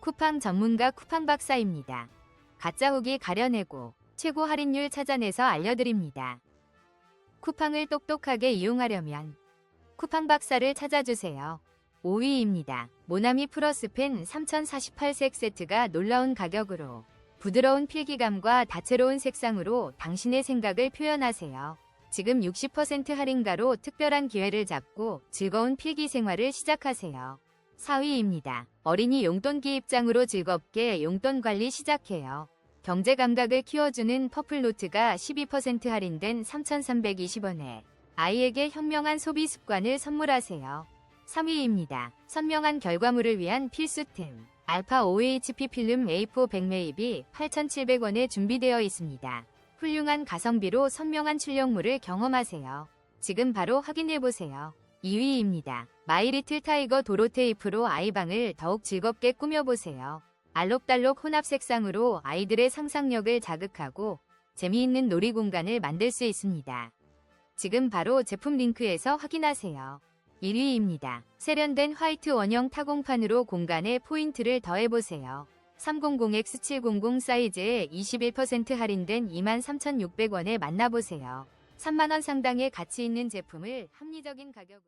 쿠팡 전문가 쿠팡 박사입니다. 가짜 후기 가려내고 최고 할인율 찾아내서 알려드립니다. 쿠팡을 똑똑하게 이용하려면 쿠팡 박사를 찾아주세요. 5위입니다. 모나미 플러스펜 3048색 세트가 놀라운 가격으로 부드러운 필기감과 다채로운 색상으로 당신의 생각을 표현하세요. 지금 60% 할인가로 특별한 기회를 잡고 즐거운 필기 생활을 시작하세요. 4위입니다. 어린이 용돈 기 입장으로 즐겁게 용돈 관리 시작해요. 경제 감각을 키워주는 퍼플노트가 12% 할인된 3,320원에 아이에게 현명한 소비 습관을 선물하세요. 3위입니다. 선명한 결과물을 위한 필수템. 알파 OHP 필름 A4 백매입이 8,700원에 준비되어 있습니다. 훌륭한 가성비로 선명한 출력물을 경험하세요. 지금 바로 확인해보세요. 2위입니다. 마이리틀 타이거 도로 테이프로 아이방을 더욱 즐겁게 꾸며보세요. 알록달록 혼합 색상으로 아이들의 상상력을 자극하고 재미있는 놀이 공간을 만들 수 있습니다. 지금 바로 제품 링크에서 확인하세요. 1위입니다. 세련된 화이트 원형 타공판으로 공간에 포인트를 더해보세요. 300X700 사이즈에 21% 할인된 23,600원에 만나보세요. 3만원 상당의 가치 있는 제품을 합리적인 가격